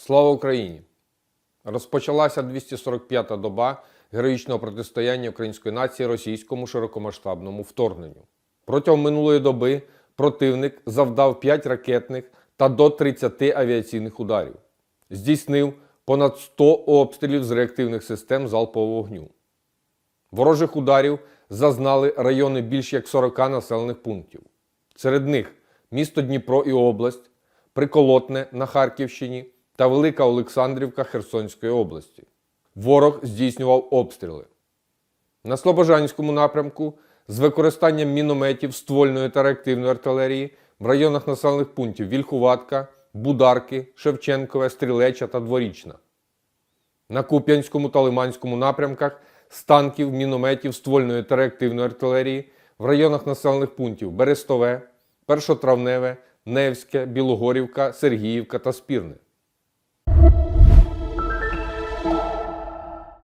Слава Україні! Розпочалася 245-та доба героїчного протистояння української нації російському широкомасштабному вторгненню. Протягом минулої доби противник завдав 5 ракетних та до 30 авіаційних ударів, здійснив понад 100 обстрілів з реактивних систем залпового вогню. Ворожих ударів зазнали райони більш як 40 населених пунктів. Серед них місто Дніпро і область, Приколотне на Харківщині та Велика Олександрівка Херсонської області. Ворог здійснював обстріли. На Слобожанському напрямку з використанням мінометів, ствольної та реактивної артилерії в районах населених пунктів Вільхуватка, Бударки, Шевченкове, Стрілеча та Дворічна. На Куп'янському та Лиманському напрямках з танків, мінометів, ствольної та реактивної артилерії в районах населених пунктів Берестове, Першотравневе, Невське, Білогорівка, Сергіївка та Спірне.